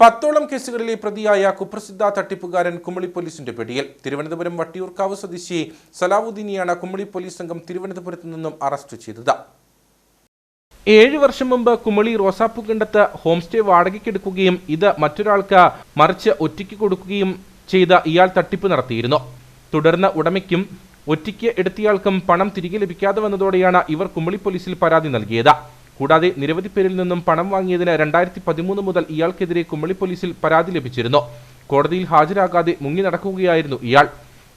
പത്തോളം കേസുകളിലെ പ്രതിയായ കുപ്രസിദ്ധ തട്ടിപ്പുകാരൻ കുമളി പോലീസിന്റെ പിടിയിൽ. തിരുവനന്തപുരം വട്ടിയൂർക്കാവ് സ്വദേശി സലാവുദ്ദീനെയാണ് കുമളി പോലീസ് സംഘം തിരുവനന്തപുരത്ത് നിന്നും അറസ്റ്റ് ചെയ്തത്. ഏഴ് വർഷം മുമ്പ് കുമളി റോസാപ്പുകണ്ടത്ത് ഹോം സ്റ്റേ വാടകയ്ക്കെടുക്കുകയും ഇത് മറ്റൊരാൾക്ക് മറിച്ച് ഒറ്റയ്ക്ക് കൊടുക്കുകയും ചെയ്ത ഇയാൾ തട്ടിപ്പ് നടത്തിയിരുന്നു. തുടർന്ന് ഉടമയ്ക്കും ഒറ്റയ്ക്ക് എടുത്തയാൾക്കും പണം തിരികെ ലഭിക്കാതെ വന്നതോടെയാണ് ഇവർ കുമളി പോലീസിൽ പരാതി നൽകിയത്. കൂടാതെ നിരവധി പേരിൽ നിന്നും പണം വാങ്ങിയതിന് രണ്ടായിരത്തി പതിമൂന്ന് മുതൽ ഇയാൾക്കെതിരെ കുമളി പോലീസിൽ പരാതി ലഭിച്ചിരുന്നു. കോടതിയിൽ ഹാജരാകാതെ മുങ്ങി നടക്കുകയായിരുന്നു ഇയാൾ.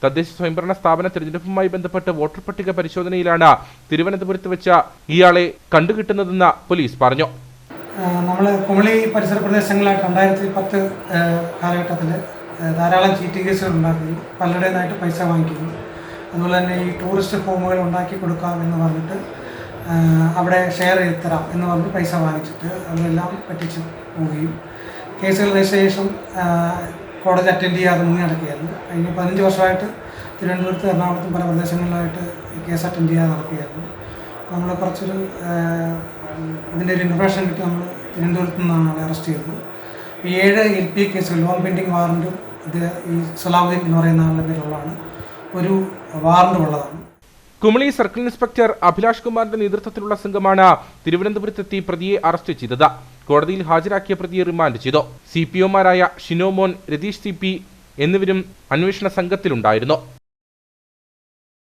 തദ്ദേശ സ്വയംഭരണ സ്ഥാപന തെരഞ്ഞെടുപ്പുമായി ബന്ധപ്പെട്ട് വോട്ടർ പട്ടിക പരിശോധനയിലാണ് തിരുവനന്തപുരത്ത് വെച്ച ഇയാളെ കണ്ടുകിട്ടുന്നതെന്ന് പോലീസ് പറഞ്ഞു. നമ്മൾ കുമളി പരിസര പ്രദേശങ്ങളായിട്ട് രണ്ടായിരത്തി പത്ത് കാലഘട്ടത്തിൽ ധാരാളം ചീറ്റിംഗ് കേസുകൾ ഉണ്ടാക്കുകയും പലരുടേതായിട്ട് പൈസ വാങ്ങിക്കുകയും അതുപോലെ തന്നെ ഈ ടൂറിസ്റ്റ് ഫോമുകൾ ഉണ്ടാക്കി കൊടുക്കാം എന്ന് പറഞ്ഞിട്ട് അവിടെ ഷെയർ ചെയ്ത് തരാം എന്ന് പറഞ്ഞ് പൈസ വാങ്ങിച്ചിട്ട് അതെല്ലാം പറ്റിച്ച് പോവുകയും. കേസുകൾ ആ, കോടതി അറ്റൻഡ് ചെയ്യാതെ മുങ്ങി നടക്കുകയായിരുന്നു. കഴിഞ്ഞ പതിനഞ്ച് വർഷമായിട്ട് തിരുവനന്തപുരത്ത് എറണാകുളത്തും പല പ്രദേശങ്ങളിലായിട്ട് കേസ് അറ്റൻഡ് ചെയ്യാതെ നടക്കുകയായിരുന്നു. നമ്മൾ കുറച്ചൊരു ഇതിന്റെ ഒരു ഇൻഫർമേഷൻ കിട്ടി. നമ്മൾ തിരുവനന്തപുരത്ത് നിന്നാണ് ആളെ അറസ്റ്റ് ചെയ്തത്. ഏഴ് എൽ പി കേസുകൾ ലോൺ പെൻഡിങ് വാറന്റും ഇത് ഈ സലാവുദ്ദീൻ എന്ന് പറയുന്ന ആളുടെ പേരിലുള്ളതാണ്. ഒരു വാറന്റ് ഉള്ളതാണ്. കുമളി സർക്കിൾ ഇൻസ്പെക്ടർ അഭിലാഷ് കുമാറിന്റെ നേതൃത്വത്തിലുള്ള സംഘമാണ് തിരുവനന്തപുരത്തെത്തി പ്രതിയെ അറസ്റ്റ് ചെയ്തത്. കോടതിയിൽ ഹാജരാക്കിയ പ്രതിയെ റിമാൻഡ് ചെയ്തു. സി പി ഒമാരായ ഷിനോമോൻ രതീഷ് സി പി എന്നിവരും അന്വേഷണ സംഘത്തിലുണ്ടായിരുന്നു.